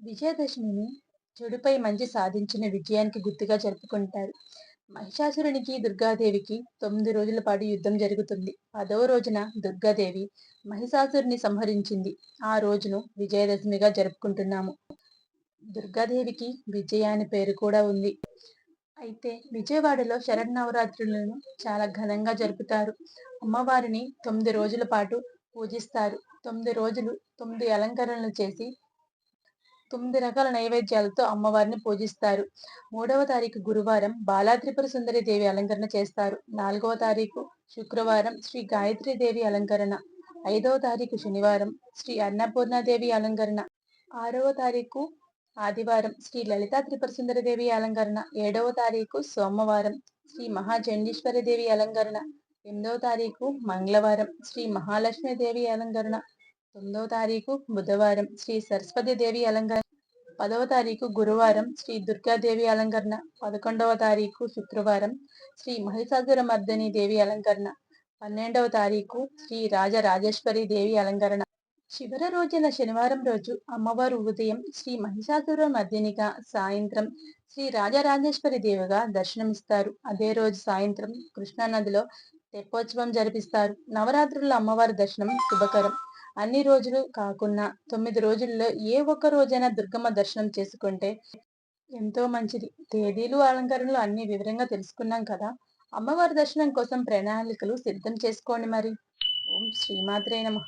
విజయదశమిని చెడుపై మంచి సాధించిన విజయానికి గుర్తుగా జరుపుకుంటారు. మహిషాసురునికి దుర్గాదేవికి తొమ్మిది రోజుల పాటు యుద్ధం జరుగుతుంది. పదవ రోజున దుర్గాదేవి మహిషాసురుని సంహరించింది. ఆ రోజును విజయదశమిగా జరుపుకుంటున్నాము. దుర్గాదేవికి విజయ అనే పేరు కూడా ఉంది. అయితే విజయవాడలో శరన్నవరాత్రులను చాలా ఘనంగా జరుపుతారు. అమ్మవారిని తొమ్మిది రోజుల పాటు పూజిస్తారు. తొమ్మిది రోజులు తొమ్మిది అలంకరణలు చేసి తొమ్మిది రకాల నైవేద్యాలతో అమ్మవారిని పూజిస్తారు. మూడవ తారీఖు గురువారం బాలాత్రిపుర సుందరి దేవి అలంకరణ చేస్తారు. నాలుగవ తారీఖు శుక్రవారం శ్రీ గాయత్రి దేవి అలంకరణ. ఐదవ తారీఖు శనివారం శ్రీ అన్నపూర్ణాదేవి అలంకరణ. ఆరవ తారీఖు ఆదివారం శ్రీ లలితా త్రిపుర సుందరి దేవి అలంకరణ. ఏడవ తారీఖు సోమవారం శ్రీ మహాచండీశ్వరి దేవి అలంకరణ. ఎనిమిదవ తారీఖు మంగళవారం శ్రీ మహాలక్ష్మి దేవి అలంకరణ. తొమ్మిదవ తారీఖు బుధవారం శ్రీ సరస్వతి దేవి అలంకరణ పదవ తారీఖు గురువారం శ్రీ దుర్గాదేవి అలంకరణ పదకొండవ తారీఖు శుక్రవారం శ్రీ మహిషాసుర మర్దని దేవి అలంకరణ పన్నెండవ తారీఖు శ్రీ రాజరాజేశ్వరి దేవి అలంకరణ. చివరి రోజున శనివారం రోజు అమ్మవారు ఉదయం శ్రీ మహిషాసుర మర్దినిగా సాయంత్రం శ్రీ రాజరాజేశ్వరి దేవిగా దర్శనమిస్తారు. అదే రోజు సాయంత్రం కృష్ణానదిలో తెప్పోత్సవం జరిపిస్తారు. నవరాత్రుల అమ్మవారి దర్శనం శుభకరం. అన్ని రోజులు కాకుండా తొమ్మిది రోజుల్లో ఏ ఒక్క రోజైనా దుర్గమ్మ దర్శనం చేసుకుంటే ఎంతో మంచిది. తేదీలు అలంకరణలు అన్ని వివరంగా తెలుసుకున్నాం కదా. అమ్మవారి దర్శనం కోసం ప్రణాళికలు సిద్ధం చేసుకోండి మరి. ఓం శ్రీమాత్రే నమ.